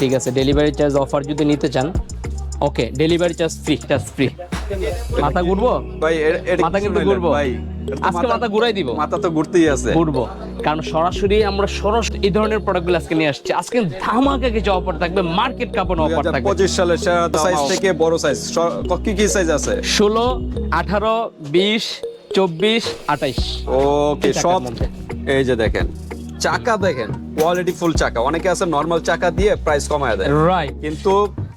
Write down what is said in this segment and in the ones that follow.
ঠিক আছে delivery charge offer যদি নিতে চান okay delivery charge free charge free মাথা ঘুরবো? ভাই মাথা কিন্তু ঘুরবো। ভাই আজকে মাথা ঘুরাই দিব। মাথা তো ঘুরতেই আছে। ঘুরবো। কারণ সরাসরি আমরা সরাসরি এই ধরনের প্রোডাক্টগুলো আজকে নিয়ে আসছি। আজকে ধামাকা কিছু অফার থাকবে মার্কেট কাপড় অফার থাকবে। পঁচিশ সালের সাইজ থেকে বড় সাইজ কি কি সাইজ আছে? ষোলো আঠারো বিশ চব্বিশ আঠাইশ। ওকে সব এই যে দেখেন। চাকা দেখেন কোয়ালিটি ফুল চাকা। অনেকে আছে নরমাল চাকা দিয়ে প্রাইস কমায় দেয়। রাইট কিন্তু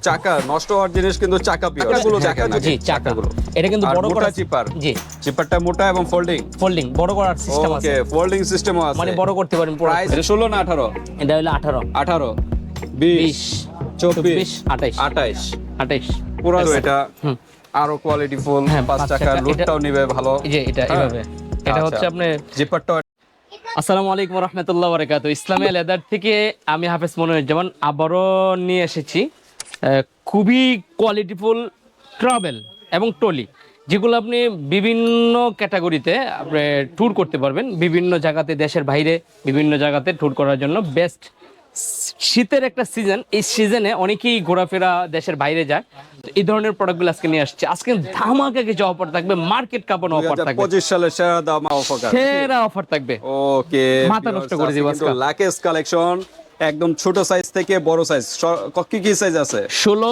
চাকা নষ্ট হওয়ার জিনিস কিন্তু চাকা পিওর চাকাগুলো চাকা না জি চাকাগুলো। এটা কিন্তু বড় করা চিপার জি। চিপারটা মোটা এবং ফোল্ডিং ফোল্ডিং বড় করার সিস্টেম আছে। ওকে ফোল্ডিং সিস্টেমও আছে। মানে বড় করতে পারেন পুরো। প্রাইস ষোলো না আঠারো? এটা হলো আঠারো। আঠারো বিশ বিশ চব্বিশ আঠাইশ। আঠাইশ। আঠাইশ। পুরো এটা। হুম। আরও কোয়ালিটি ফুল হ্যাঁ, পাঁচ পাঁচ টাকা টাকা। লুটটাও নিবে ভালো। এই যে এটা হ্যাঁ। এভাবে। এটা হচ্ছে আচ্ছা। আপনি জিপারটা আসসালামু আলাইকুম রহমতুল্লাহ বরকাত ইসলামিয়া লেদার থেকে আমি হাফেজ মনিরুজ্জামান আবারও নিয়ে এসেছি খুবই কোয়ালিটিফুল ট্রাভেল এবং টলি, যেগুলো আপনি বিভিন্ন ক্যাটাগরিতে আপনি ট্যুর করতে পারবেন, বিভিন্ন জায়গাতে দেশের বাইরে বিভিন্ন জায়গাতে ট্যুর করার জন্য বেস্ট শীতের একটা সিজন এই সিজনে অনেকেই ঘোরাফেরা দেশের বাইরে যায়। এই ধরনের প্রোডাক্টগুলো আজকে নিয়ে আসছে। আজকে ধামাকা কিছু অফার থাকবে মার্কেট কাপড় অফার থাকবে। পঁচিশ সালের সেরা দাম অফার সেরা অফার থাকবে। ওকে মাথা নষ্ট করে দিব আজকে। লাকেস কালেকশন একদম ছোট সাইজ থেকে বড় সাইজ কি কি সাইজ আছে? ষোলো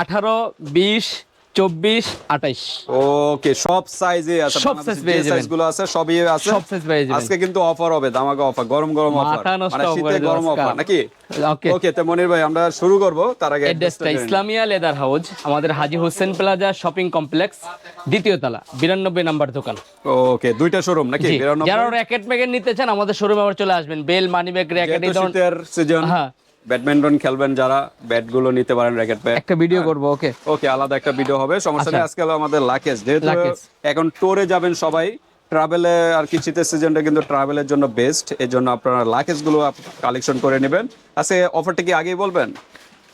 আঠারো বিশ চব্বিশ আঠাইশ। ওকে সব সাইজে আছে সব size পেয়ে। সাইজগুলো আছে সবই আছে। সব size পেয়ে যাবেন। আজকে কিন্তু অফার হবে দামাকা অফার গরম গরম অফার মানে শীতে গরম অফার নাকি? ওকে ওকে তো মনির ভাই আমরা শুরু করব তার আগে অ্যাড্রেসটা ইসলামিয়া লেদার হাউস আমাদের Haji Hossain plaza shopping complex দ্বিতীয় তলা বিরানব্বই নাম্বার দোকান। ওকে দুইটা শোরুম নাকি? জি, 92 যারা র্যাকেট নিতে চান আমাদের শোরুমে আবার চলে আসবেন। বেল মানি ব্যাগ র্যাকেট এই ধরনের সিজন হ্যাঁ। ব্যাডমিন্টন খেলবেন যারা ব্যাটগুলো নিতে পারেন র্যাকেট প্যাড একটা ভিডিও করব ওকে ওকে আলাদা একটা ভিডিও হবে। সমস্যা নেই আচ্ছা। আজকে হলো আমাদের লাকেজ যেহেতু এখন টোরে যাবেন সবাই ট্রাভেলে আর কি শীতের সিজনটা কিন্তু ট্রাভেলের জন্য বেস্ট এর জন্য আপনারা লাকেজগুলো কালেকশন করে নেবেন। আজকে অফারটা কি আগেই বলবেন?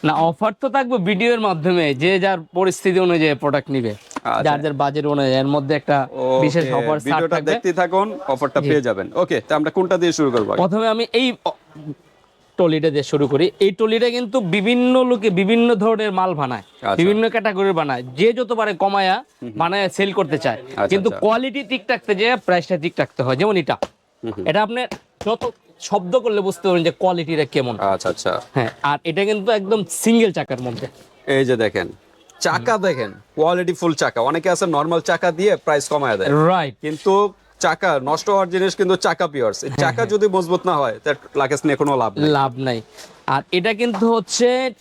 না অফার তো থাকবে ভিডিওর মাধ্যমে যে যার পরিস্থিতি অনুযায়ী প্রোডাক্ট নিবে। আচ্ছা। যার যার বাজেট অনুযায়ী এর মধ্যে একটা বিশেষ অফার ভিডিওটা দেখতে থাকুন অফারটা পেয়ে যাবেন। ওকে তা আমরা কোনটা দিয়ে শুরু করব? প্রথমে আমি এই টলিটা দিয়ে শুরু করি। এই টলিটা কিন্তু বিভিন্ন লোকে বিভিন্ন ধরনের মাল বানায় আচ্ছা। বিভিন্ন ক্যাটাগরির বানায়। যে যত পারে কমায়া বানায় সেল করতে চায় কিন্তু আচ্ছা। কোয়ালিটি ঠিক রাখতে যে প্রাইসটা ঠিক রাখতে হয়। যেমন এটা। এটা আপনি যত শব্দ করলে বুঝতে পারবেন যে কোয়ালিটিটা কেমন। আচ্ছা আচ্ছা। হ্যাঁ আর এটা কিন্তু একদম সিঙ্গেল চাকার মধ্যে। এই যে দেখেন চাকা দেখেন কোয়ালিটি ফুল চাকা। অনেকে আছে নর্মাল চাকা দিয়ে প্রাইস কমায় দেয়। রাইট কিন্তু চাকা নষ্ট হওয়ার জিনিস কিন্তু চাকা পিওর্স। চাকা যদি মজবুত না হয় তার লাকেজ নিয়ে কোনো লাভ লাভ নাই। আর এটা কিন্তু হচ্ছে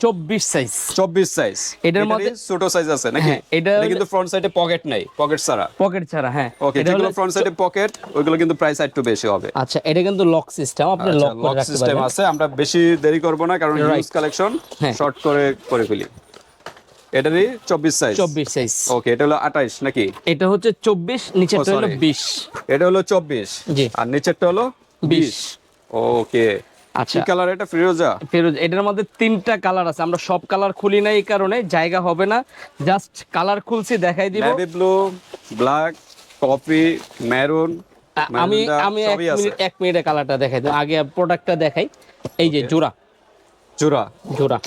চব্বিশ সাইজ চব্বিশ সাইজ এটার মধ্যে- ছোট সাইজ আছে নাকি? হ্যাঁ, এটা কিন্তু ফ্রন্ট সাইডে পকেট নাই পকেট ছাড়া। পকেট ছাড়া হ্যাঁ। ওকে যেগুলো ফ্রন্ট সাইডে পকেট ওইগুলো কিন্তু প্রাইস একটু বেশি হবে। আচ্ছা এটা কিন্তু লক সিস্টেম আপনি লক লক সিস্টেম আছে আমরা বেশি দেরি করব না কারণ. ইউজ কালেকশন হ্যাঁ। শর্ট করে করে ফেলি। এটারই চব্বিশ সাইজ চব্বিশ সাইজ ওকে এটা হলো আঠাইশ নাকি? এটা হচ্ছে চব্বিশ নিচেরটা হলো sorry। বিশ। এটা হলো চব্বিশ। জি। আর নিচেরটা হলো বিশ। বিশ। ওকে আচ্ছা। কালার এটা ফিরোজা? ফেরোজ এটার মধ্যে তিনটা কালার আছে। আমরা সব কালার খুলি না এই কারণে জায়গা হবে না। জাস্ট কালার খুলছি দেখাই দিব। Navy blue black coffee maroon আমি আমি এক মিনিট এক মিনিটে কালারটা দেখাই দিই আগে প্রোডাক্টটা দেখাই। এই যে জোড়া। জোড়া। জোড়া।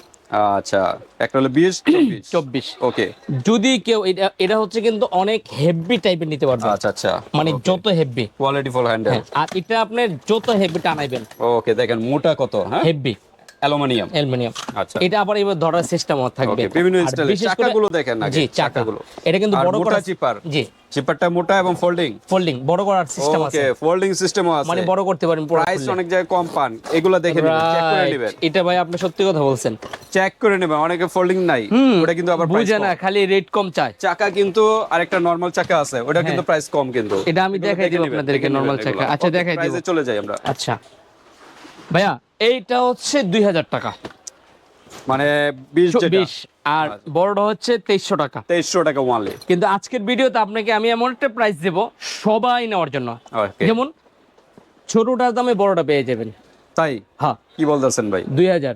আচ্ছা একটা হলো বিশ চব্বিশ। ওকে। যদি কেউ এটা এটা হচ্ছে কিন্তু অনেক হেভি টাইপের নিতে পারবে। আচ্ছা আচ্ছা। মানে যত হেভি কোয়ালিটি ফুল হ্যান্ডেল আর এটা আপনি যত হেভি টানাইবেন ওকে দেখেন মোটা কত হ্যাঁ? Heavy aluminium. অ্যালুমিনিয়াম। আচ্ছা। এটা আবার এবার ধরার সিস্টেম থাকবে। বিভিন্ন স্টাইলে চাকাগুলো দেখেন আগে, জি চাকাগুলো। এটা কিন্তু বড় করা চিপার জি। চিপারটা মোটা এবং ফোল্ডিং ফোল্ডিং বড় করার সিস্টেম আছে। ওকে ফোল্ডিং সিস্টেমও আছে। মানে বড় করতে পারেন প্রাইস অনেক জায়গায় কম পান। এগুলো দেখে নেবেন চেক করে নেবেন। এটা ভাই আপনি সত্যি কথা বলছেন। চেক করে নেবেন অনেকে ফোল্ডিং নাই। ওটা কিন্তু আবার বুঝে না খালি রেট কম চায়। চাকা কিন্তু আরেকটা নর্মাল চাকা আছে ওটা কিন্তু প্রাইস কম কিন্তু। হ্যাঁ। এটা আমি দেখাই দেখে দিব আপনাদেরকে নেবেন চাকা। আচ্ছা, দেখাই দিব। চলে যাই আমরা। আচ্ছা। ভাইয়া এইটা হচ্ছে দুই হাজার টাকা। মানে 20 যেটা। বিশ আর বড়টা হচ্ছে তেইশশো টাকা। 2300 টাকা ওয়ানলি কিন্তু আজকের ভিডিওতে আপনাকে আমি এমন একটা প্রাইস দেব সবাই নেওয়ার জন্য। যেমন ছোটটার দামে বড়টা পেয়ে যাবেন। তাই? হ্যাঁ। কি বলতেছেন ভাই? দুই হাজার।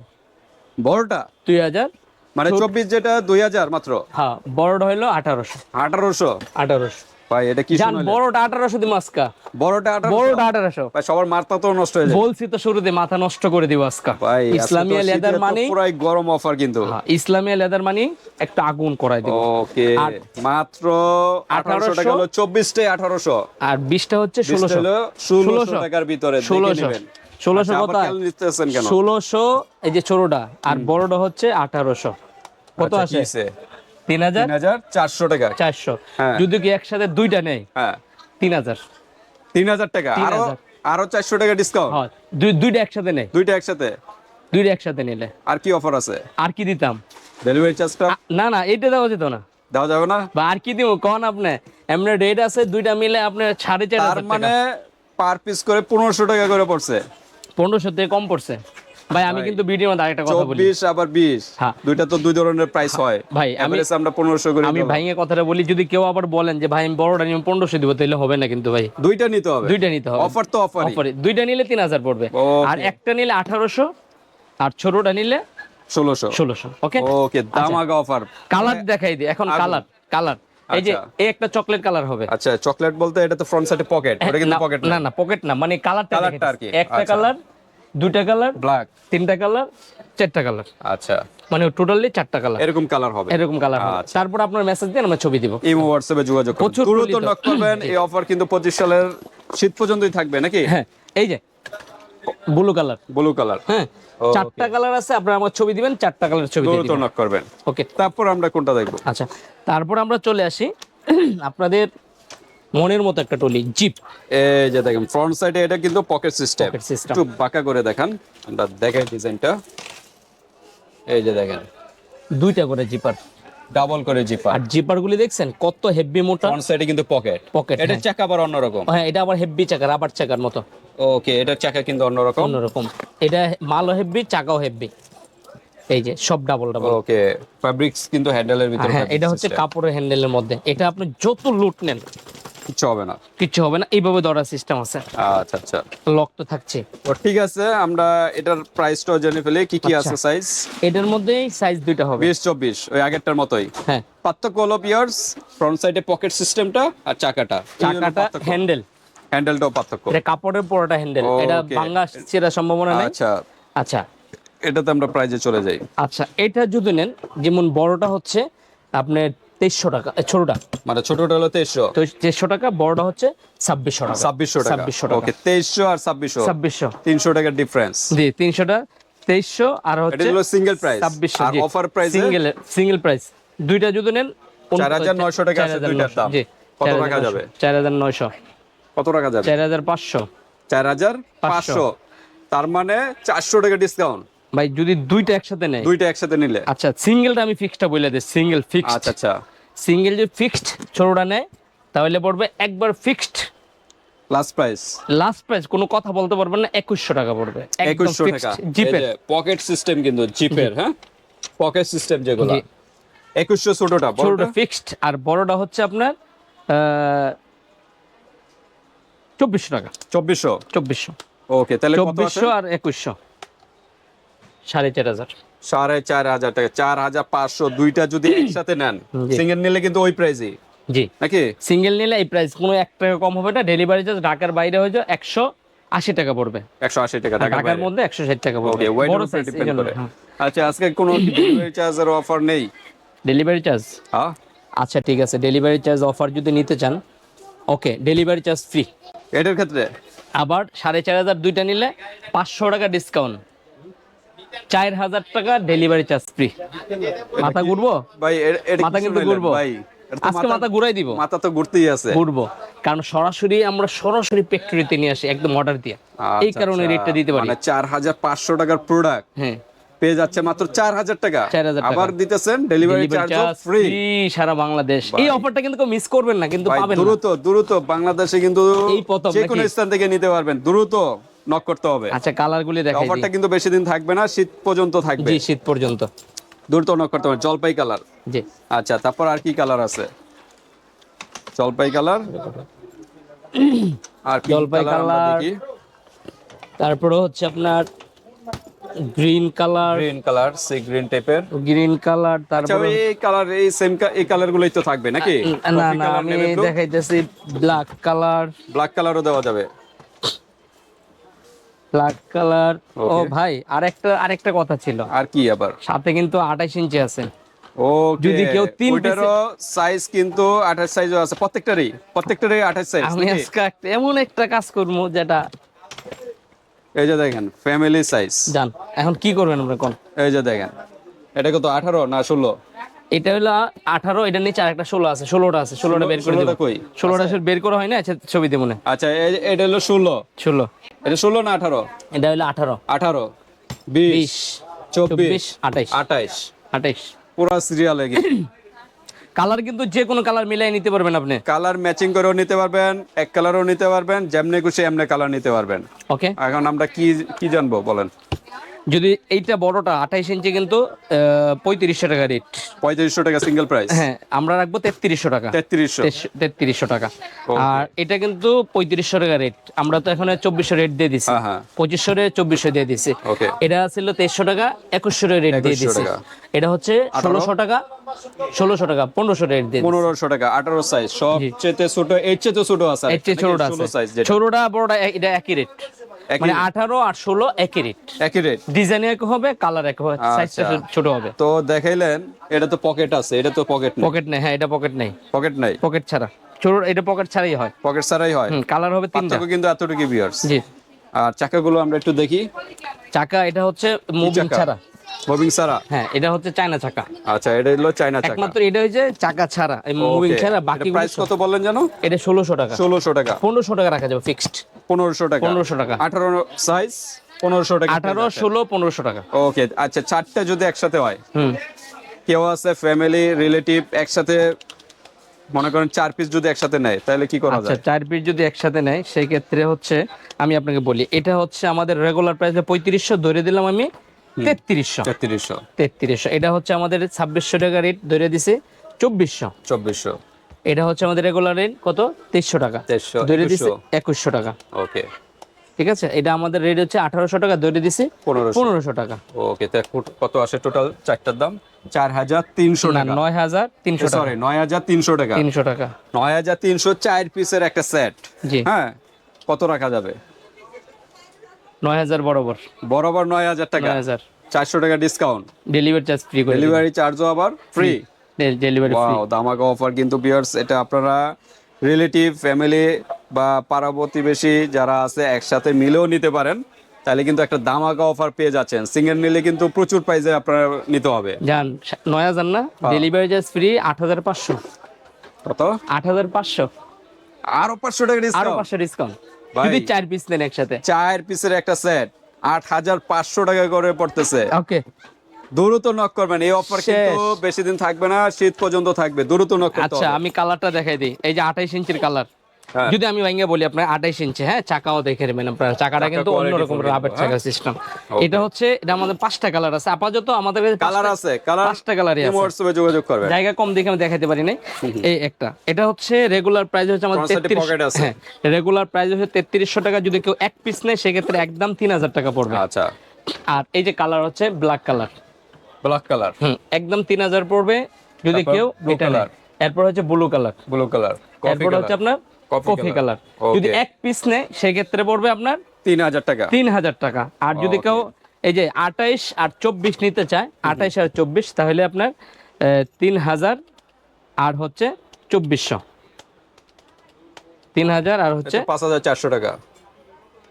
বড়টা? দুই হাজার। মানে 24 যেটা 2000 মাত্র? হ্যাঁ বড়টা হলো আঠারোশো। 1800 আঠারোশো। ভাই এটা কি জান? বড়টা বড়টা বড়টা ভাই সবার মাথা তো নষ্ট হয়ে যায়। বলছি তো শুরুতে মাথা নষ্ট করে দিব আজকা। ভাই ইসলামিয়া লেদার মানে পুরাই গরম অফার কিন্তু। হ্যাঁ, ইসলামিয়া লেদার মানে একটা আগুন করাই দিব। ওকে আর- মাত্র আঠারোশো টাকা হলো চব্বিশটাই আঠারোশো। আর বিশটা হচ্ছে ষোলোশো। হলো ষোলোশো টাকার ভিতরে দেখে ষোলোশো। নেবেন। ষোলোশো আচ্ছা, কত ষোলোশো এই যে ছোটটা আর বড়টা হচ্ছে আঠারোশো। কত আচ্ছা, আসে? কিসে? তিন হাজার চারশো টাকা। চারশো। হ্যাঁ। যদি কি একসাথে দুইটা নেই? হ্যাঁ। তিন হাজার। তিন হাজার টাকা। আরও আরও চারশো টাকা ডিসকাউন্ট দুইটা একসাথে নেই। দুইটা একসাথে? দুইটা একসাথে নিলে। আর কি অফার আছে? আর কি দিতাম? ডেলিভারি চার্জটা না না এটা দেওয়া যেত না। দেওয়া যাবে না? বা আর কি দিব? কন আপনি? এমনি রেট আছে দুইটা মিলে আপনার সাড়ে চার মানে পার পিস করে পনেরোশো টাকা করে পড়ছে। পনেরোশো থেকে কম পড়ছে। ভাই আমি কিন্তু ভিডিওর মধ্যে আরেকটা কথা বলি। চব্বিশ আবার বিশ। হ্যাঁ। দুইটা তো দুই ধরনের প্রাইস হয়। ভাই, আমি- আমরা পনেরোশো করে আমি। ভাইয়ের কথাটা বলি যদি কেউ আবার বলেন যে ভাই আমি বড়টা নিয়ে পনেরোশো দিব তাহলে হবে না কিন্তু ভাই। দুইটা নিতে হবে। দুইটা নিতে হবে। অফার তো অফার অফারে দুইটা নিলে তিন হাজার পড়বে। আর একটা নিলে আঠারোশো আর ছোটটা নিলে ষোলোশো। ষোলোশো ওকে ওকে দামাগা অফার কালার দেখাই দিই এখন কালার কালার এই যে আচ্ছা। এই একটা চকলেট কালার হবে। আচ্ছা চকলেট বলতে এটা তো ফ্রন্ট সাইডে পকেট ওটা কিন্তু পকেট না। না পকেট না মানে কালারটা কালারটা আর কি, একটা আচ্ছা। কালার দুইটা কালার ব্ল্যাক তিনটা কালার চারটা কালার আচ্ছা। মানে টোটালি চারটা কালার এরকম কালার হবে। এরকম কালার আচ্ছা। তারপর আপনার মেসেজ দিন আমরা ছবি দিব। ইমো হোয়াটসঅ্যাপে যোগাযোগ করুন। দ্রুত নক করবেন। এই অফার কিন্তু পঁচিশ সালের শীত পর্যন্তই থাকবে নাকি? হ্যাঁ। এই যে ব্লু কালার ব্লু কালার হ্যাঁ। চারটা কালার আছে আপনারা আমার ছবি দিবেন চারটা কালার ছবি দিয়ে দ্রুত নক করবেন। ওকে তারপর আমরা কোনটা দেখব? আচ্ছা। তারপর আমরা চলে আসি। আপনাদের মনের মতো একটা টলি জিপ। এই যে দেখেন ফ্রন্ট সাইডে এটা কিন্তু পকেট সিস্টেম একটু বাঁকা করে দেখান আমরা দেখাই ডিজাইনটা এই যে দেখেন দুইটা করে জিপার। ডাবল করে জিপার। আর জিপার গুলি দেখছেন কত হেভি মোটা। ফ্রন্ট সাইডে কিন্তু পকেট পকেট এটা হ্যাঁ। চাকা আবার অন্যরকম। হ্যাঁ এটা আবার হেভি চাকা রাবার চাকার মতো। ওকে এটা চাকা কিন্তু অন্যরকম। অন্যরকম। এটা মালও হেভি চাকাও হেভি এই যে সব ডাবল ডাবল ওকে ফ্যাব্রিক্স কিন্তু হ্যান্ডেলের ভিতরে হ্যাঁ এটা হচ্ছে কাপড়ের হ্যান্ডেলের মধ্যে। এটা আপনি যত লুট নেন কিচ্ছু হবে না। কিচ্ছু হবে না এইভাবে ধরার সিস্টেম আছে। আচ্ছা আচ্ছা। লক তো থাকছে। তো ঠিক আছে আমরা এটার প্রাইসটাও জেনে ফেলি কি কি আচ্ছা। আছে সাইজ এটার মধ্যেই সাইজ দুইটা হবে। বিশ চব্বিশ ওই আগেরটার মতোই। হ্যাঁ। পার্থক্য হলো পিয়ার্স ফ্রন্ট সাইডে পকেট সিস্টেমটা আর চাকাটা। চাকাটা হ্যান্ডেল হ্যান্ডেলটাও পার্থক্য। এটা কাপড়ের পরোটা হ্যান্ডেল এটা. ভাঙ্গা ছেঁড়ার সম্ভাবনা নেই। আচ্ছা। আচ্ছা। এটাতে আমরা প্রাইজে চলে যাই। আচ্ছা এটা যদি নেন যেমন বড়টা হচ্ছে আপনার তেইশশো টাকা ছোটটা। মানে ছোটটা হলো তেইশশো। তেইশশো টাকা বড়টা হচ্ছে ছাব্বিশশো টাকা। ছাব্বিশশো টাকা। ছাব্বিশশো টাকা। ওকে তেইশশো আর ছাব্বিশশো। ছাব্বিশশো। তিনশো টাকার ডিফারেন্স জি তিনশোটা তেইশশো আর এটা হচ্ছে হলো সিঙ্গেল প্রাইস ছাব্বিশশো আর অফার প্রাইসে সিঙ্গেল সিঙ্গেল প্রাইস দুইটা যদি নেন চার হাজার নয়শো টাকা আছে দুইটার দাম। জি কত টাকা যাবে? চার হাজার নয়শো। কত টাকা যাবে? চার হাজার পাঁচশো। চার হাজার পাঁচশো। তার মানে চারশো টাকা ডিসকাউন্ট ভাই যদি দুইটা একসাথে নেয়। দুইটা একসাথে নিলে। আচ্ছা সিঙ্গেলটা আমি ফিক্সডটা বলে দিই। সিঙ্গেল ফিক্সড আচ্ছা আচ্ছা। সিঙ্গেল যদি ফিক্সড ছোটটা নেয় তাহলে পড়বে একবার fixed. Last price last price কোনো কথা বলতে পারবেন না একুশশো টাকা পড়বে। একুশশো টাকা। জিপের পকেট সিস্টেম কিন্তু জিপের হ্যাঁ? পকেট সিস্টেম যেগুলো। একুশশো ছোটটা ছোটটা ফিক্সড আর বড়টা হচ্ছে আপনার চব্বিশশো টাকা। চব্বিশশো? চব্বিশশো। ওকে তাহলে চব্বিশশো আর একুশশো। সাড়ে চার হাজার। সাড়ে চার হাজার টাকা চার হাজার পাঁচশো দুইটা যদি একসাথে নেন সিঙ্গেল নিলে কিন্তু ওই প্রাইসই জি। নাকি? সিঙ্গেল নিলে এই প্রাইস কোনো এক টাকা কম হবে না ডেলিভারি চার্জ ঢাকার বাইরে হয়ে যায় একশো আশি টাকা পড়বে। একশো আশি টাকা ঢাকার ঢাকার মধ্যে একশো ষাট টাকা পড়বে। সাইজ আচ্ছা আজকে কোনো ডেলিভারি চার্জের অফার নেই? ডেলিভারি চার্জ হ্যাঁ। আচ্ছা ঠিক আছে ডেলিভারি চার্জ অফার যদি নিতে চান ওকে ডেলিভারি চার্জ ফ্রি এটার ক্ষেত্রে? আবার সাড়ে চার হাজার দুইটা নিলে পাঁচশো টাকা ডিসকাউন্ট চার হাজার টাকা ডেলিভারি চার্জ ফ্রি মাথা ঘুরবো? ভাই মাথা কিন্তু ঘুরবো। ভাই। আজকে মাথা ঘুরাই দিব। মাথা তো ঘুরতেই আছে। ঘুরবো। কারণ সরাসরি আমরা সরাসরি ফ্যাক্টরিতে নিয়ে আসি একদম অর্ডার দিয়ে। এই আচ্ছা, কারণে আচ্ছা। রেটটা দিতে পারি। মানে চার হাজার পাঁচশো টাকার প্রোডাক্ট হ্যাঁ। পেয়ে যাচ্ছে মাত্র চার হাজার টাকা। 4,000 টাকা। আবার দিতেছেন ডেলিভারি চার্জ ফ্রি সারা বাংলাদেশ। এই অফারটা কিন্তু মিস করবেন না কিন্তু পাবেন দ্রুত দ্রুত বাংলাদেশে কিন্তু যে কোনো স্থান থেকে নিতে পারবেন দ্রুত। নক করতে হবে। আচ্ছা কালার গুলি দেখাই অফারটা। কিন্তু বেশি দিন থাকবে না শীত পর্যন্ত থাকবে। জি শীত পর্যন্ত। দ্রুত নক করতে হবে জলপাই কালার জি। আচ্ছা তারপর আর কি কালার আছে? জলপাই কালার আর জলপাই কালার। তারপরে হচ্ছে আপনার green colour green colour sea green টাইপের গ্রিন কালার তারপর এই কালার এই সেম এই কালার গুলোই তো থাকবে নাকি? না না আমি দেখাইতেছি ব্ল্যাক কালার ব্ল্যাক কালারও দেওয়া যাবে। ব্ল্যাক কালার ও. ভাই আরেকটা আরেকটা কথা ছিল। আর কি আবার? সাথে কিন্তু আঠাইশ ইঞ্চি আছে। ও যদি কেউ তিন ওইটারও সাইজ কিন্তু 28 সাইজও আছে। প্রত্যেকটারই প্রত্যেকটারই 28 সাইজ আমি আজকে এমন একটা কাজ করব যেটা এই যে দেখেন ফ্যামিলি সাইজ জান এখন কি করবেন আমরা কোন? এই যে দেখেন এটা কত 18 না 16 এটা হলো আঠারো এটার নিচে আরেকটা ষোলো আছে ষোলোটা আছে ষোলোটা বের করে 16টা দেবো। কই? ষোলোটা বের করা হয় না আচ্ছা ছবিতে মনে হয়। আচ্ছা এটা হলো 16 ষোলো। এটা 16 না 18 এটা হলো আঠারো। আঠারো। বিশ। চব্বিশ। আঠাইশ। 28 আঠাইশ। পুরো সিরিয়ালে কালার কিন্তু যে কোনো কালার মিলাই নিতে পারবেন আপনি। কালার ম্যাচিং করেও নিতে পারবেন এক কালারও নিতে পারবেন যেমনি খুশি এমনি কালার নিতে পারবেন। ওকে এখন আমরা কি কি জানব বলেন। যদি এইটা বড়টা আঠাইশ ইঞ্চি কিন্তু পঁয়ত্রিশশো টাকা রেট পঁয়ত্রিশশো টাকা সিঙ্গেল প্রাইস হ্যাঁ আমরা রাখব তেত্রিশশো টাকা। তেত্রিশশো। তেত্রিশশো টাকা। আর এটা কিন্তু পঁয়ত্রিশশো টাকা রেট আমরা তো এখন চব্বিশশো রেট দিয়ে দিছি। হ্যাঁ হ্যাঁ। পঁচিশশো রে চব্বিশশো দিয়ে দিছি। এটা ছিল তেইশশো টাকা একুশশো রেট দিয়ে 2100 দিছি। এটা হচ্ছে ষোলোশো টাকা ষোলোশো টাকা পনেরোশো রেট দিয়ে পনেরোশো টাকা আঠারো সাইজ সব চেতে ছোট এর চেতে ছোট আছে চেয়ে ছোটটা বড়টা এটা একই রেট মানে rate? আঠারো আর ষোলো একই রেট একই রেট ডিজাইন এক হবে কালার এক হবে সাইজটা আচ্ছা। ছোট হবে। তো দেখাইলেন এটা তো পকেট আছে এটা তো পকেট নেই। পকেট নেই হ্যাঁ এটা পকেট নেই। পকেট নাই? পকেট ছাড়া। ছোট এটা পকেট ছাড়াই হয়। পকেট ছাড়াই হয়? কালার হবে তিনটা। কিন্তু এতটুকু ভিউয়ার্স জি। আর চাকাগুলো আমরা একটু দেখি। চাকা এটা হচ্ছে মুভিং ছাড়া। মুভিং ছাড়া? হ্যাঁ এটা হচ্ছে চায়না চাকা। আচ্ছা এটা হলো চাইনা চাকা। একমাত্র এটা হচ্ছে চাকা ছাড়া এই মুভিং ছাড়া বাকি প্রাইস কত বললেন জানো এটা ষোলোশো টাকা। ষোলোশো টাকা। পনেরোশো টাকা রাখা যাবে ফিক্সড পনেরোশো টাকা। পনেরোশো টাকা। আঠারো সাইজ পনেরোশো টাকা। আঠারো ষোলো পনেরোশো টাকা। ওকে আচ্ছা চারটা যদি একসাথে হয়? হুম। কেউ আছে ফ্যামিলি রিলেটিভ একসাথে মনে করেন চার পিস যদি একসাথে নেয় তাহলে কি করা আচ্ছা যায়? চার পিস যদি একসাথে নেয় সেই ক্ষেত্রে হচ্ছে আমি আপনাকে বলি এটা হচ্ছে আমাদের রেগুলার প্রাইস পঁয়ত্রিশশো ধরে দিলাম আমি তেত্রিশশো। তেত্রিশশো। তেত্রিশশো। এটা হচ্ছে আমাদের ছাব্বিশশো টাকা রেট ধরে দিছে চব্বিশশো। চব্বিশশো। এটা হচ্ছে আমাদের রেগুলার রেট কত? তেইশশো টাকা। ধরে দিছে একুশশো। টাকা। ওকে। ঠিক আছে? এটা আমাদের রেট হচ্ছে আঠারোশো টাকা ধরে দিছি পনেরোশো। টাকা। ওকে কত আসে টোটাল চারটার দাম? চার হাজার তিনশো না টাকা। নয় হাজার তিনশো টাকা সরি নয় হাজার তিনশো টাকা। তিনশো টাকা। নয় হাজার তিনশো চার পিসের একটা সেট জি। হ্যাঁ? কত রাখা যাবে? নয় হাজার বরাবর। বরাবর নয় হাজার টাকা। হাজার। চারশো টাকা discount delivery charge free delivery চার্জও আবার ফ্রি ডেলিভারি ফ্রি দামাকা অফার কিন্তু বিয়ার্স এটা আপনারা রিলেটিভ ফ্যামিলি বা পাড়া প্রতিবেশী যারা আছে একসাথে মিলেও নিতে পারেন। তাহলে কিন্তু একটা দামাকা অফার পেয়ে যাচ্ছেন। সিঙ্গেল নিলে কিন্তু প্রচুর প্রাইসে আপনারা নিতে হবে। যান নয় হাজার না? ডেলিভারি চার্জ ফ্রি আট হাজার পাঁচশো। কত? আট হাজার পাঁচশো। আরও পাঁচশো টাকা আরও ডিসকাউন্ট পাঁচশো ডিসকাউন্ট। যদি চার পিস নেন একসাথে। চার পিসের একটা সেট আট হাজার পাঁচশো টাকা করে পড়তেছে। ওকে দ্রুত নক করবেন এই অফার কিন্তু বেশি দিন থাকবে না শীত পর্যন্ত থাকবে দ্রুত নক আচ্ছা আমি কালারটা দেখাই দিই। এই যে আঠাইশ ইঞ্চির কালার। যদি আমি ভাঙ্গে বলি আপনার আঠাইশ ইঞ্চি হ্যাঁ চাকাও দেখে নেবেন আপনার। চাকাটা কিন্তু অন্যরকম রাবের কিন্তু, চাকা সিস্টেম এটা হচ্ছে এটা আমাদের পাঁচটা কালার আছে। আপাতত আমাদের কাছে কালার আছে কালার পাঁচটা কালারই আছে। হোয়াটসঅ্যাপে যোগাযোগ করবেন। জায়গা কম দেখে আমি দেখাতে পারি নাই। এই একটা। এটা হচ্ছে রেগুলার প্রাইস হচ্ছে আমাদের তেত্রিশ আছে? হ্যাঁ রেগুলার প্রাইস হচ্ছে তেত্রিশশো টাকা। যদি কেউ এক পিস নেয় সেক্ষেত্রে একদম তিন হাজার টাকা পড়বে। আচ্ছা। আর এই যে কালার হচ্ছে ব্ল্যাক কালার ব্ল্যাক কালার হুম একদম তিন হাজার পড়বে। যদি কেউ এটা নেয়। এরপর হচ্ছে ব্লু কালার ব্লু কালার এরপর হচ্ছে আপনার কফি কালার যদি এক পিস নেয় সেক্ষেত্রে পড়বে আপনার তিন হাজার টাকা। তিন হাজার টাকা। আর যদি কেউ এই যে আঠাইশ আর চব্বিশ নিতে চায় আঠাইশ আর চব্বিশ তাহলে আপনার তিন হাজার আর হচ্ছে চব্বিশশো। তিন হাজার আর হচ্ছে পাঁচ হাজার চারশো টাকা।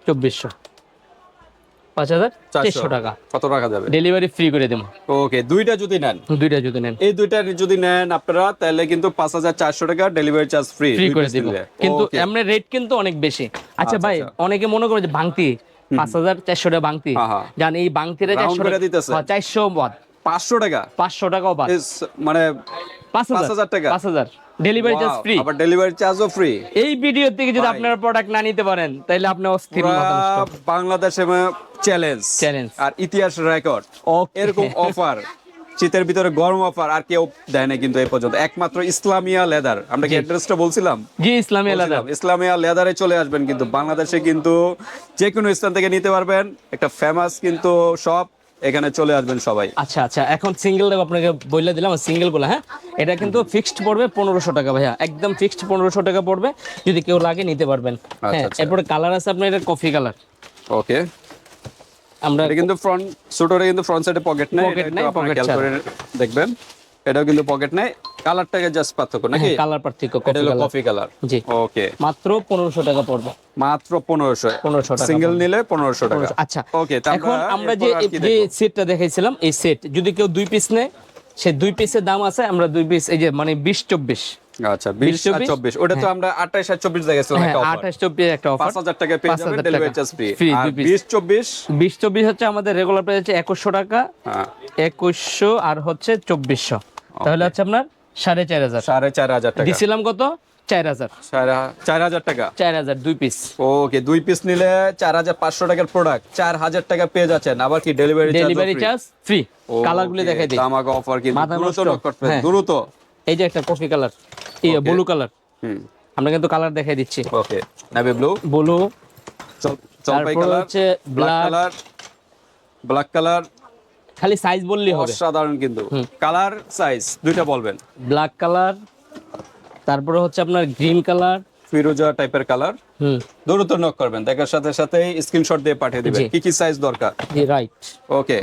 চব্বিশশো। পাঁচ হাজার চারশো। টাকা। কত রাখা যাবে? ডেলিভারি ফ্রি করে দেবো। ওকে দুইটা যদি নেন। দুইটা যদি নেন। এই দুইটা যদি নেন আপনারা তাহলে কিন্তু পাঁচ হাজার চারশো টাকা ডেলিভারি চার্জ ফ্রি ফ্রি করে দিব। কিন্তু এমনি রেট কিন্তু অনেক বেশি। আচ্ছা ভাই অনেকে মনে করে যে ভাঙতি পাঁচ হাজার চারশো টাকা ভাঙতি হ্যাঁ, হ্যাঁ। জান এই ভাঙতিরে চারশো করে দিতেছে। চারশো বাদ পাঁচশো টাকা? পাঁচশো টাকাও বাদ মানে পাঁচ পাঁচ হাজার হাজার টাকা? পাঁচ হাজার। ডেলিভারি চার্জ ফ্রি আবার ডেলিভারি চার্জও ফ্রি এই ভিডিও থেকে যদি আপনার প্রোডাক্ট না নিতে পারেন তাহলে আপনি অস্থির বাংলাদেশে চ্যালেঞ্জ Challenge। আর ইতিহাস রেকর্ড এরকম অফার শীতের ভিতরে গরম অফার আর কেউ দেয় না কিন্তু এই পর্যন্ত। একমাত্র ইসলামিয়া লেদার আমরা কি অ্যাড্রেসটা বলছিলাম? জি ইসলামী আলাদা ইসলামিয়া লেদারে চলে আসবেন কিন্তু বাংলাদেশে কিন্তু যে কোনো স্থান থেকে নিতে পারবেন। একটা ফেমাস কিন্তু শপ এখানে চলে আসবেন সবাই। আচ্ছা আচ্ছা এখন সিঙ্গেল আপনাকে বললে দিলাম সিঙ্গেলগুলো হ্যাঁ? এটা কিন্তু ফিক্সড পড়বে পনেরোশো টাকা ভাইয়া একদম ফিক্সড পনেরোশো টাকা পড়বে যদি কেউ লাগে নিতে পারবেন। হ্যাঁ আচ্ছা। এরপরে কালার আছে আপনার এটা কফি কালার ওকে আমরা এটা কিন্তু ফ্রন্ট সুটোরে কিন্তু ফ্রন্ট সাইডে পকেট নাই পকেট নাই পকেট দেখবেন। এটাও কিন্তু পকেট নেই। কালারটাকে জাস্ট পার্থক্য নাকি? কালার পার্থক্য এটা হলো কফি কালার জি। ওকে মাত্র পনেরোশো টাকা পড়বে। মাত্র পনেরোশো। 1500 টাকা সিঙ্গেল নিলে পনেরোশো টাকা। আচ্ছা ওকে এখন আমরা যে যে সেটটা দেখাইছিলাম এই সেট যদি কেউ দুই পিস নেয় সে দুই পিসের দাম আছে আমরা দুই পিস এই যে মানে বিশ চব্বিশ। আচ্ছা বিশ আর 24 চব্বিশ। ওটা তো আমরা আঠাইশ আর চব্বিশ দেখাইছিলাম হ্যাঁ একটা offer। আঠাশ চব্বিশ একটা অফার পাঁচ হাজার টাকা পেয়ে যাবেন ডেলিভারি চার্জ ফ্রি আর দুই piece। বিশ চব্বিশ? বিশ চব্বিশ হচ্ছে আমাদের রেগুলার প্রাইস হচ্ছে একুশশো টাকা হ্যাঁ। একুশশো আর হচ্ছে চব্বিশশো। তাহলে হচ্ছে আপনার সাড়ে চার হাজার। সাড়ে চার হাজার টাকা। দিছিলাম কত? চার হাজার। চার হাজার টাকা? চার হাজার দুই পিস ওকে দুই পিস নিলে চার হাজার পাঁচশো টাকার প্রোডাক্ট চার হাজার টাকা পেয়ে যাচ্ছেন। আবার কি delivery delivery charge free colour গুলি দেখাই দিই। আমাকে অফার মাথা দ্রুত হ্যাঁ। দ্রুত। এই যে একটা কফি কালার ইয়ে ব্লু কালার হুম। আমরা কিন্তু কালার দেখাই দিচ্ছি। ওকে নেভি ব্লু ব্লু জলপাই কালার হচ্ছে ব্ল্যাক কালার ব্ল্যাক কালার খালি সাইজ বললেই হবে। অসাধারণ কিন্তু। কালার সাইজ দুইটা বলবেন। ব্ল্যাক কালার তারপরে হচ্ছে আপনার গ্রিন কালার ফিরোজা টাইপের কালার হুম। দ্রুত নক করবেন দেখার সাথে সাথে স্ক্রিনশট দিয়ে পাঠিয়ে দিবেন। কি কি সাইজ দরকার? জি রাইট ওকে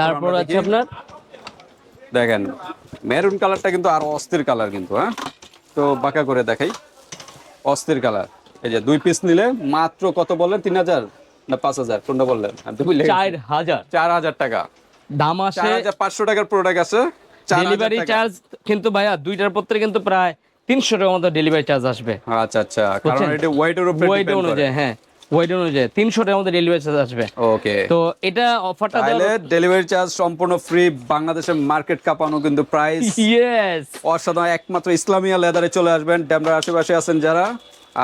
তারপর আছে আপনার? দেখেন মেরুন কালারটা কিন্তু আরও অস্থির কালার কিন্তু হ্যাঁ? তো বাঁকা করে দেখাই। অস্থির কালার এই যে দুই পিস নিলে মাত্র কত বললেন? তিন হাজার না পাঁচ হাজার? কোনটা বললেন? চার হাজার। চার হাজার টাকা। দাম আসে পাঁচশো টাকার প্রোডাক্ট আছে ডেলিভারি চার্জ কিন্তু ভাইয়া দুইটার পত্রে কিন্তু প্রায় তিনশো টাকার মতো ডেলিভারি চার্জ আসবে। আচ্ছা আচ্ছা। কারণ এটা ওয়েটের উপরে করে অনুযায়ী হ্যাঁ ওয়েট অনুযায়ী তিনশো টাকার মতো ডেলিভারি চার্জ আসবে। ওকে তো এটা অফারটা তাহলে ডেলিভারি চার্জ সম্পূর্ণ ফ্রি বাংলাদেশের মার্কেট কাঁপানো কিন্তু প্রাইস ইয়েস অসাধারণ একমাত্র ইসলামিয়া লেদারে চলে আসবেন। ড্যামরার আশেপাশে আছেন যারা।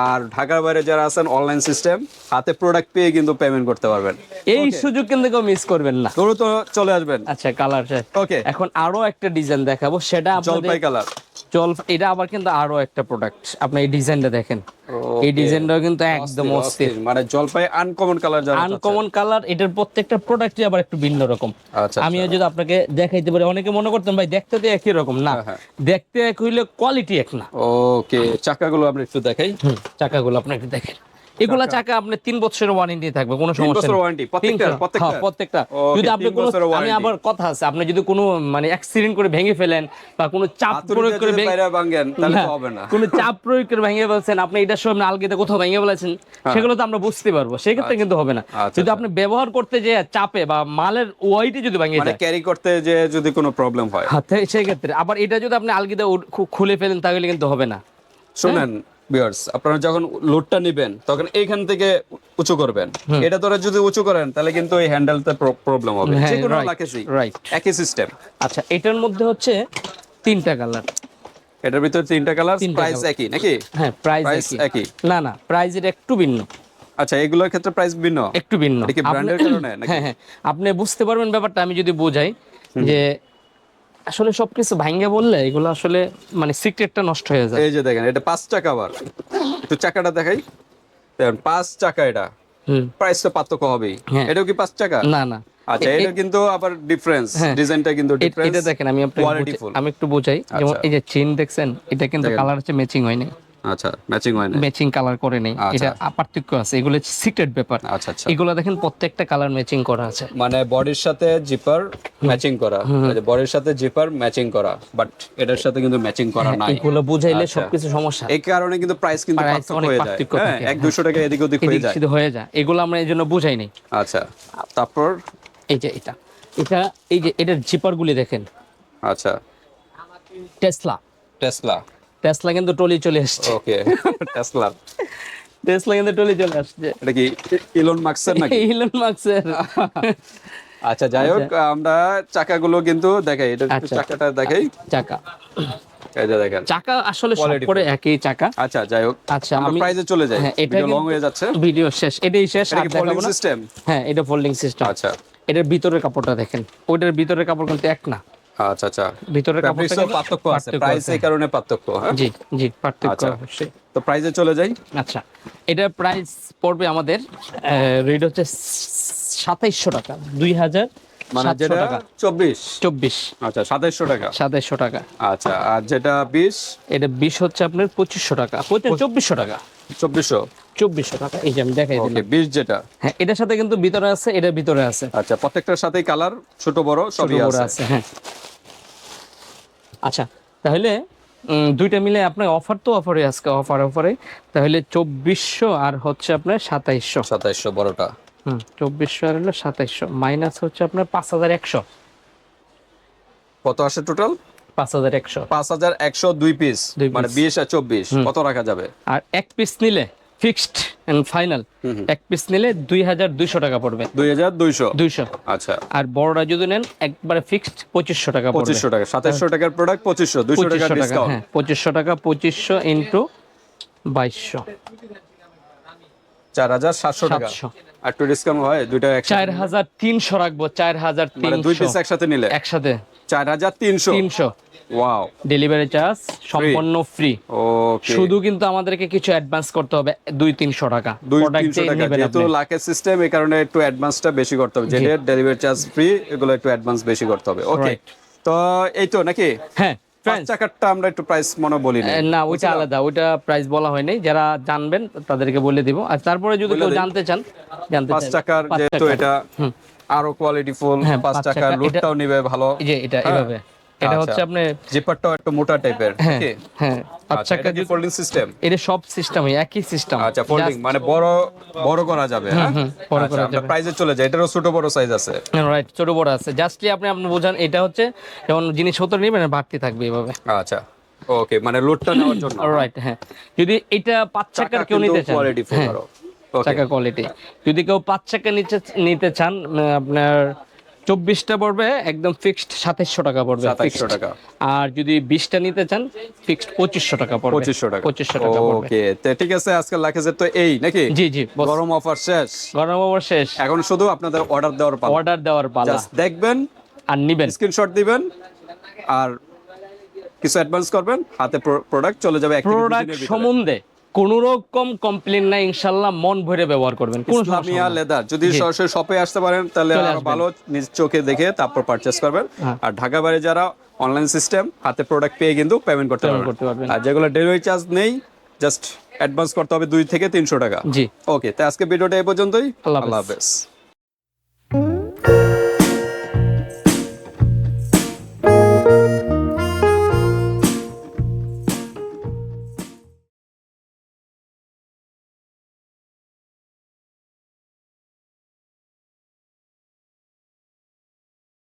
আর ঢাকার বাইরে যারা আছেন অনলাইন সিস্টেম হাতে প্রোডাক্ট পেয়ে কিন্তু পেমেন্ট করতে পারবেন। এই সুযোগ কিন্তু কেউ মিস করবেন না। তো চলে আসবেন। আচ্ছা কালার ওকে এখন আরও একটা ডিজাইন দেখাবো সেটা জলপাই কালার জল এটা আবার কিন্তু আরও একটা প্রোডাক্ট আপনি এই ডিজাইনটা দেখেন। এই ডিজাইনটাও কিন্তু একদম অস্থির। মানে জলপাই আনকমন কালার যারা আনকমন কালার এটার প্রত্যেকটা প্রোডাক্টই আবার একটু ভিন্ন রকম। আচ্ছা আমিও যদি আপনাকে দেখাইতে পারি অনেকে মনে করতেন ভাই দেখতে তো একই রকম। না হ্যাঁ। দেখতে এক হইলে কোয়ালিটি এক না। ওকে চাকাগুলো আপনি একটু দেখাই। চাকাগুলো আপনি একটু দেখেন। এগুলা চাকা আপনি তিন বছরের ওয়ারেন্টি থাকবে কোনো সমস্যা ওয়ারেন্টি প্রত্যেকটা হ্যাঁ, যদি আপনি কোনো আমি আবার কথা আছে আপনি যদি কোনো মানে অ্যাক্সিডেন্ট করে ভেঙে ফেলেন বা কোনো চাপ প্রয়োগ করে ভাঙেন তাহলে হ্যাঁ, হবে না। কোনো চাপ প্রয়োগ করে ভেঙে ফেলছেন আপনি এটার সামনে আলগিতে কোথাও ভেঙে ফেলেছেন সেগুলো তো আমরা বুঝতে পারব। সেক্ষেত্রে কিন্তু হবে না। আচ্ছা, যদি আপনি ব্যবহার করতে যে চাপে বা মালের ওয়াইটে যদি ভেঙে মানে যায়। ক্যারি করতে যে যদি কোনো প্রবলেম হয়। সেক্ষেত্রে আবার এটা যদি আপনি আলগিতে খুলে ফেলেন তাহলে কিন্তু হবে না। শুনেন ভিউয়ার্স আপনারা যখন লোডটা নেবেন তখন এইখান থেকে উঁচু করবেন। এটা ধরে যদি উঁচু করেন তাহলে কিন্তু এই হ্যান্ডেলতে প্রবলেম হবে। যে কোনো লাকেসি right. একই সিস্টেম আচ্ছা এটার মধ্যে হচ্ছে তিনটা কালার এটার ভিতরে তিনটা কালার প্রাইস একই নাকি? হ্যাঁ প্রাইস একই। না না প্রাইজের একটু ভিন্ন। আচ্ছা এগুলোর ক্ষেত্রে প্রাইস ভিন্ন? একটু ভিন্ন। এটা কি ব্র্যান্ডের কারণে নাকি? হ্যাঁ হ্যাঁ। আপনি বুঝতে পারবেন ব্যাপারটা আমি যদি বোঝাই যে আসলে সবকিছু ভাঙ্গে বললে এগুলো আসলে মানে সিক্রেটটা নষ্ট হয়ে যায়। এই যে দেখেন এটা পাঁচ চাকা আবার। একটু চাকাটা দেখাই। দেখেন পাঁচ চাকা এটা। হুম। প্রাইস তো পার্থক্য হবেই। হ্যাঁ। এটাও কি পাঁচ চাকা? না না। আচ্ছা এটা কিন্তু আবার ডিফারেন্স হ্যাঁ। ডিজাইনটা কিন্তু ডিফারেন্স এটা দেখেন আমি আপনাকে আমি একটু বোঝাই। যেমন আচ্ছা। এই যে চেন দেখছেন এটা কিন্তু কালার হচ্ছে ম্যাচিং হয়নি আচ্ছা ম্যাচিং হয় না ম্যাচিং কালার করে নেই। আচ্ছা। এটা পার্থক্য আছে এগুলো সিক্রেট ব্যাপার আচ্ছা আচ্ছা। এগুলো দেখেন প্রত্যেকটা কালার ম্যাচিং করা আছে। মানে বডির সাথে জিপার ম্যাচিং করা। বডির সাথে জিপার ম্যাচিং করা। বাট এটার সাথে কিন্তু ম্যাচিং করা নাই। এগুলো বুঝাইলে আচ্ছা। সবকিছু সমস্যা। এই কারণে কিন্তু প্রাইস কিন্তু পার্থক্য হয়ে যায়। হ্যাঁ থাকে, এক দুশো টাকা এদিক ওদিক হয়ে যায়। হয়ে যায়। এগুলো আমরা এই জন্য বুঝাই নেই। আচ্ছা তারপর? এই যে এটা। এটা এই যে এটার জিপার গুলি দেখেন। আচ্ছা। টেসলা টেসলা টেসলা কিন্তু টলি চলে আসছে। ওকে টেসলা টেসলা কিন্তু টলি চলে আসছে। এটা কি ইলন মার্কসের নাকি? ইলন মার্কসের আচ্ছা যাই হোক আমরা চাকাগুলো কিন্তু দেখাই। এটা আচ্ছা। চাকাটা দেখাই। চাকা। দেখেন। চাকা আসলে একই চাকা। আচ্ছা যাই হোক আচ্ছা আমরা প্রাইজে চলে যাই। হ্যাঁ, এটা ভিডিও লং হয়ে যাচ্ছে। ভিডিও শেষ। এটাই শেষ আর দেখাবো না। সিস্টেম হ্যাঁ এটা ফোল্ডিং সিস্টেম আচ্ছা। এটার ভিতরের কাপড়টা দেখেন। ওইটার ভিতরের কাপড় কিন্তু এক না। আচ্ছা আচ্ছা। ভিতরের কাপড়টা পার্থক্য আছে প্রাইস এই কারণে পার্থক্য হ্যাঁ? জি জি পার্থক্য আচ্ছা। অবশ্যই। তো প্রাইসে চলে যাই। আচ্ছা এটার প্রাইস পড়বে আমাদের রেট হচ্ছে সাতাইশশো টাকা দুই হাজার মানে যেটা চব্বিশ। চব্বিশ। আচ্ছা সাতাইশশো টাকা। সাতাইশশো টাকা। আচ্ছা আর যেটা বিশ? এটা বিশ হচ্ছে আপনার পঁচিশশো টাকা চব্বিশশো টাকা। চব্বিশশো। চব্বিশশো টাকা। এই যে আমি দেখাই দিলাম। বিশ যেটা? হ্যাঁ এটার সাথে কিন্তু ভিতরে আছে এটার ভিতরে আছে। আচ্ছা প্রত্যেকটার সাথেই কালার ছোট বড় সবই আছে। হ্যাঁ। আচ্ছা তাহলে দুইটা মিলে আপনার অফার তো অফারে আজকে অফার অফারে তাহলে চব্বিশশো আর হচ্ছে আপনার সাতাইশশো। সাতাইশশো বড়টা। হুম চব্বিশশো আর হলো সাতাইশশো। মাইনাস হচ্ছে আপনার পাঁচ হাজার একশো। কত আসে টোটাল পাঁচ হাজার একশো। পাঁচ হাজার একশো দুই পিস মানে বিশ আর চব্বিশ। কত রাখা যাবে? আর এক পিস নিলে ফিক্সড এন্ড ফাইনাল। এক পিস নিলে দুই হাজার দুইশো টাকা পড়বে। দুই হাজার দুইশো? দুইশো। আচ্ছা। আর বড়রা যদি নেন একবারে ফিক্সড পঁচিশশো টাকা পঁচিশশো টাকা। সাতাইশশো টাকার প্রোডাক্ট পঁচিশশো। দুইশো টাকা হ্যাঁ পঁচিশশো টাকা পঁচিশশো ইন্টু বাইশশো। চার হাজার সাতশো টাকা। আর একটু ডিসকাউন্ট হয় দুইটা চার হাজার তিনশো রাখব চার হাজার মানে দুই পিস একসাথে নিলে। একসাথে। চার হাজার তিনশো। তিনশো। ওয়াও ডেলিভারি চার্জ সম্পূর্ণ ফ্রি শুধু কিন্তু আমাদেরকে কিছু অ্যাডভান্স করতে হবে দুই তিনশো টাকা। দুই তিনশো টাকা। যেহেতু আপনি। সিস্টেম এই কারণে একটু অ্যাডভান্সটা বেশি করতে হবে। যেটা ডেলিভারি চার্জ ফ্রি এগুলো একটু অ্যাডভান্স বেশি করতে হবে। ওকে তো এই তো নাকি? হ্যাঁ চাকারটা আমরা একটু প্রাইস মনে বলি না। ওইটা আলাদা। ওইটা প্রাইস বলা হয়নি যারা জানবেন তাদেরকে বলে দিব। আর তারপরে যদি কেউ জানতে চান জানতে পাঁচ চান চাকার যেহেতু এটা আরও কোয়ালিটি ফুল হ্যাঁ, পাঁচ চাকা, লুটটাও নিবে ভালো। এই যে এটা এভাবে। এটা আচ্ছা। হচ্ছে আপনি জিপারটাও একটু মোটা টাইপের হ্যাঁ হ্যাঁ পাঁচ আচ্ছা চাকা এটা কি ফোল্ডিং সিস্টেম এটা সব সিস্টেমই একই সিস্টেম আচ্ছা ফোল্ডিং মানে বড় বড় করা যাবে হ্যাঁ? বড় আচ্ছা আমরা প্রাইসে চলে যাই। এটারও ছোট বড় সাইজ আছে। রাইট ছোট বড় আছে। জাস্টলি আপনি আপনি বোঝান এটা হচ্ছে যেমন জিনিসপত্র নেবেন বাড়তি থাকবে এভাবে। আচ্ছা ওকে মানে লোডটা নেওয়ার জন্য। রাইট হ্যাঁ। যদি এটা পাঁচ চাকার কেউ নিতে চান কোয়ালিটি হ্যাঁ, চাকা কোয়ালিটি যদি কেউ পাঁচ চাকা নিচে নিতে চান আপনার চব্বিশটা পড়বে একদম ফিক্সড সাতাইশশো টাকা পড়বে 2700 fixed। টাকা। আর যদি বিশটা নিতে চান ফিক্সড পঁচিশশো টাকা পড়বে পঁচিশশো টাকা। পঁচিশশো টাকা ওকে তো ঠিক আছে আজকে লাখেজের তো এই নাকি? জি জি গরম অফার শেষ। গরম অফার শেষ। এখন শুধু আপনাদের অর্ডার দেওয়ার পালা। অর্ডার দেওয়ার পালা। দেখবেন আর নিবেন। স্ক্রিনশট দিবেন আর কিছু অ্যাডভান্স করবেন হাতে প্রোডাক্ট চলে যাবে প্রোডাক্ট। সম্বন্ধে কোন রকম কমপ্লেন নাই ইনশাল্লাহ মন ভরে ব্যবহার করবেন কোন ইসলামিয়া লেদার যদি সরাসরি শপে আসতে পারেন তাহলে। ভালো নিজ চোখে দেখে তারপর পারচেস করবেন। হ্যাঁ। আর ঢাকা বাইরে যারা অনলাইন সিস্টেম হাতে প্রোডাক্ট পেয়ে কিন্তু পেমেন্ট করতে পারবেন। আর যেগুলো ডেলিভারি চার্জ নেই জাস্ট অ্যাডভান্স করতে হবে দুই থেকে তিনশো টাকা। জি। ওকে তো আজকে ভিডিওটা এই পর্যন্তই। আল্লাহ হাফেজ।